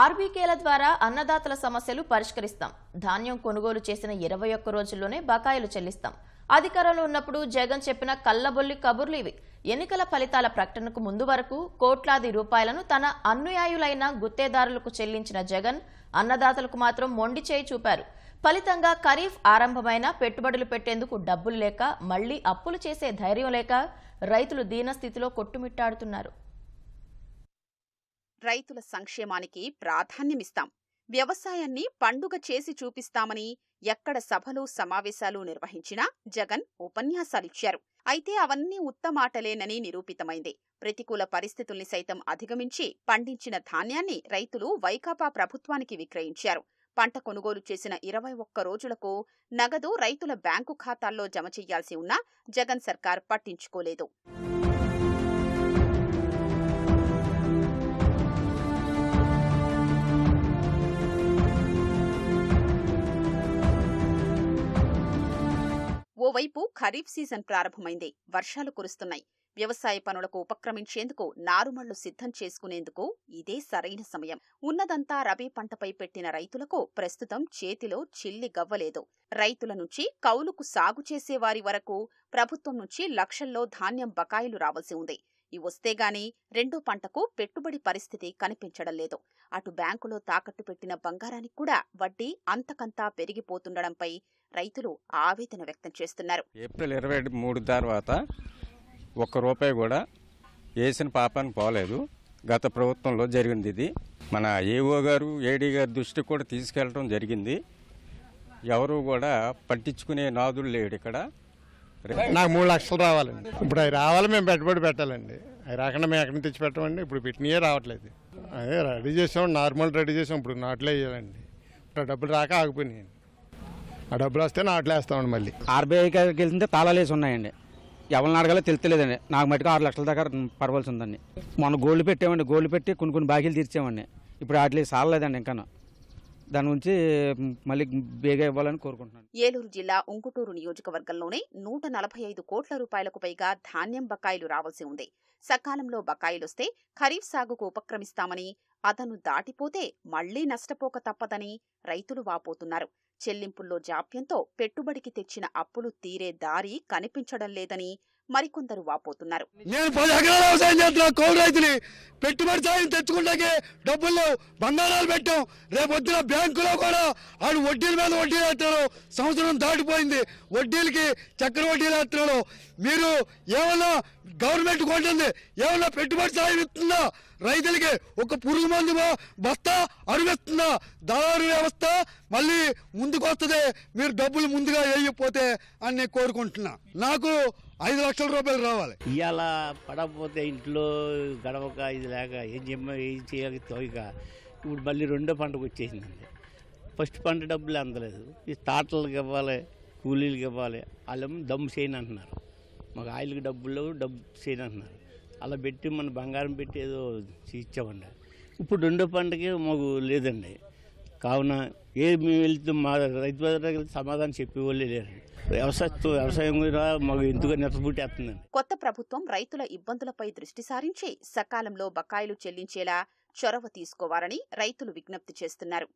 ఆర్బీకేల ద్వారా అన్నదాతల సమస్యలు పరిష్కరిస్తాం. ధాన్యం కొనుగోలు చేసిన ఇరవై ఒక్క రోజుల్లోనే బకాయిలు చెల్లిస్తాం. అధికారంలో ఉన్నప్పుడు జగన్ చెప్పిన కళ్ళబొల్లి కబుర్లు ఇవి. ఎన్నికల ఫలితాల ప్రకటనకు ముందు వరకు కోట్లాది రూపాయలను తన అన్యాయులైన గుత్తేదారులకు చెల్లించిన జగన్ అన్నదాతలకు మాత్రం మొండి చేయి చూపారు. ఫలితంగా ఖరీఫ్ ఆరంభమైన పెట్టుబడులు పెట్టేందుకు డబ్బులు లేక మళ్ళీ అప్పులు చేసే ధైర్యం లేక రైతులు దీనస్థితిలో కొట్టుమిట్టాడుతున్నారు. రైతుల సంక్షేమానికి ప్రాధాన్యమిస్తాం. వ్యవసాయాన్ని పండుగ చేసి చూపిస్తామని ఎక్కడ సభలు సమావేశాలు నిర్వహించినా జగన్ ఉపన్యాసాలిచ్చారు. అయితే అవన్నీ ఉత్తమాటలేనని నిరూపితమైంది. ప్రతికూల పరిస్థితుల్ని సైతం అధిగమించి పండించిన ధాన్యాన్ని రైతులు వైకాపా ప్రభుత్వానికి విక్రయించారు. పంట కొనుగోలు చేసిన ఇరవై ఒక్క రోజులకు నగదు రైతుల బ్యాంకు ఖాతాల్లో జమ చెయ్యాల్సి ఉన్నా జగన్ సర్కార్ పట్టించుకోలేదు. మరోవైపు ఖరీఫ్ సీజన్ ప్రారంభమైంది. వర్షాలు కురుస్తున్నాయి. వ్యవసాయ పనులకు ఉపక్రమించేందుకు నారుమళ్ళు సిద్ధం చేసుకునేందుకు ఇదే సరైన సమయం. ఉన్నదంతా రబీ పంటపై పెట్టిన రైతులకు ప్రస్తుతం చేతిలో చిల్లి గవ్వలేదు. రైతుల నుంచి కౌలుకు సాగు చేసేవారి వరకు ప్రభుత్వం నుంచి లక్షల్లో ధాన్యం బకాయిలు రావాల్సి ఉంది. ఈ వస్తేగాని రెండో పంటకు పెట్టుబడి పరిస్థితి కనిపించడం లేదు. అటు బ్యాంకులో తాకట్టు పెట్టిన బంగారానికి కూడా వడ్డీ అంతకంతా పెరిగిపోతుండడంపై రైతులు ఆవేదన వ్యక్తం చేస్తున్నారు. ఏప్రిల్ ఇరవై మూడు తర్వాత ఒక్క రూపాయి కూడా వేసిన పాపానికి పోలేదు. గత ప్రభుత్వంలో జరిగింది ఇది. మన ఏఓ గారు ఏడీ గారి దృష్టికి కూడా తీసుకెళ్ళడం జరిగింది. ఎవరు కూడా పట్టించుకునే నాదులు లేడు ఇక్కడ. నాకు మూడు లక్షలు రావాలండి. ఇప్పుడు అవి రావాలి మేము పెట్టుబడి పెట్టాలండి. అవి రాకుండా మేము ఎక్కడి తెచ్చి పెట్టమండి ఇప్పుడు పెట్టినయే రావట్లేదు. అదే రెడీ చేసాం నార్మల్ రెడీ చేసాం. ఇప్పుడు నాట్లు వేయాలండి. ఇప్పుడు ఆ డబ్బులు రాక ఆగిపోయినాయండి ఆ డబ్బులు వస్తే నాట్లు వేస్తామండి మళ్ళీ. ఆర్బీఐకి వెళ్తుంటే తాళాలేసి ఉన్నాయండి. ఎవరిని అడగాలో తెలియలేదండి నాకు మటుకు ఆరు లక్షల దాకా పడవలసి ఉందండి. మొన్న గోల్డ్ పెట్టామండి. గోల్డ్ పెట్టి కొన్ని కొన్ని బాకీలు తీర్చామండి. ఇప్పుడు వాటికి సాలలేదండి ఇంకా దాని గురించి మళ్ళీ బేగా ఇవ్వాలని కోరుకుంటున్నాను. ఏలూరు జిల్లా ఉంకుటూరు నియోజకవర్గంలోనే నూట నలభై ఐదు కోట్ల రూపాయలకు పైగా ధాన్యం బకాయిలు రావాల్సి ఉంది. సకాలంలో బకాయిలొస్తే ఖరీఫ్ సాగుకు ఉపక్రమిస్తామని అతను దాటిపోతే మళ్ళీ నష్టపోక తప్పదని రైతులు వాపోతున్నారు. చెల్లింపుల్లో జాప్యంతో పెట్టుబడికి తెచ్చిన అప్పులు తీరే దారి కనిపించడం లేదని మరికొందరు వాపోతున్నారు. నేను పది ఎకరాల వ్యవసాయం చేస్తున్నా. కౌలు రైతుని పెట్టుబడి సాయం తెచ్చుకుంటాకే డబ్బులు బంగారాలు పెట్టాం. రేపొద్దున బ్యాంకులో కూడా ఆడు వడ్డీల మీద వడ్డీలు వేస్తారు సంవత్సరం దాటిపోయింది. వడ్డీలకి చక్ర వడ్డీలు వేస్తున్నారు. మీరు ఏమన్నా గవర్నమెంట్ కొంటుంది ఏమన్నా పెట్టుబడి సాయం ఇస్తుందా? రైతులకి ఒక పురుగు మందు బస్తా అరువిస్తుందా దళారు వ్యవస్థ మళ్ళీ ముందుకొస్తుంది మీరు డబ్బులు ముందుగా వేయకపోతే అని నేను కోరుకుంటున్నా. నాకు ఐదు లక్షల రూపాయలు రావాలి. ఇవాళ పడకపోతే ఇంట్లో గడవక ఇది లేక ఏం చెమ్మ ఏం చేయాలి తోయక. ఇప్పుడు మళ్ళీ రెండో పంటకు వచ్చేసిందండి. ఫస్ట్ పంట డబ్బులు అందలేదు. ఈ తాటలకు ఇవ్వాలి కూలీలకు ఇవ్వాలి. వాళ్ళేమో దమ్ము చేయను అంటున్నారు. మాకు ఆయిల్కి డబ్బులు డబ్బు చేయను అంటున్నారు. అలా పెట్టి మన బంగారం పెట్టి ఏదో ఇచ్చామండి ఇప్పుడు రెండో పంటకి మాకు లేదండి. కావున ఏ మేము వెళ్తే మా రైతు సమాధానం చెప్పేవాళ్ళే లేరు. వ్యవసాయ వ్యవసాయం కూడా మాకు ఎందుకు నెత్తబుట్టేస్తుందండి కొత్త ప్రభుత్వం రైతుల ఇబ్బందులపై దృష్టి సారించి సకాలంలో బకాయిలు చెల్లించేలా చొరవ తీసుకోవాలని రైతులు విజ్ఞప్తి చేస్తున్నారు.